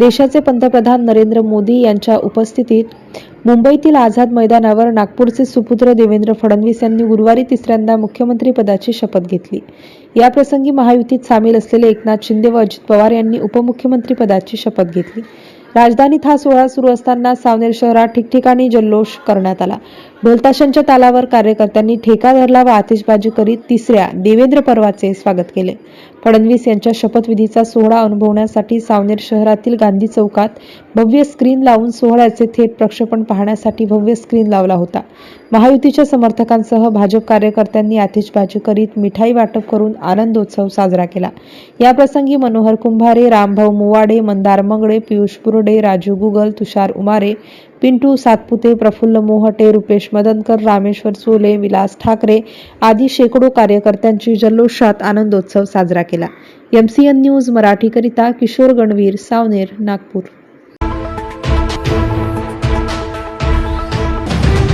देशाचे पंतप्रधान नरेंद्र मोदी यांच्या उपस्थितीत मुंबईतील आझाद मैदानावर नागपूरचे सुपुत्र देवेंद्र फडणवीस यांनी गुरुवारी तिसऱ्यांदा मुख्यमंत्री पदाची शपथ घेतली. याप्रसंगी महायुतीत सामील असलेले एकनाथ शिंदे व अजित पवार यांनी उपमुख्यमंत्री पदाची शपथ घेतली. राजधानीत हा सोहळा सुरू असताना सावनेर शहरात ठिकठिकाणी जल्लोष करण्यात आला. ढोलताशांच्या तालावर कार्यकर्त्यांनी ठेका धरला व आतिषबाजी करीत तिसऱ्या देवेंद्र पर्वाचे स्वागत केले. फडणवीस यांच्या शपथविधीचा सोहळा अनुभवण्यासाठी सावनेर शहरातील गांधी चौकात भव्य स्क्रीन लावून सोहळ्याचे थेट प्रक्षेपण पाहण्यासाठी भव्य स्क्रीन लावला होता. महायुतीच्या समर्थकांसह भाजप कार्यकर्त्यांनी आतिषबाजी करीत मिठाई वाटप करून आनंदोत्सव साजरा केला. याप्रसंगी मनोहर कुंभारे रामभाऊ मुवाडे मंदार मंगळे पियुष बुर्डे राजू गुगल तुषार उमारे पिंटू सातपुते प्रफुल्ल मोहटे रुपेश मदनकर रामेश्वर सोले विलास ठाकरे आदी शेकडो कार्यकर्त्यांची जल्लोषात आनंदोत्सव साजरा केला. एमसीएन न्यूज मराठीकरिता किशोर गणवीर सावनेर नागपूर.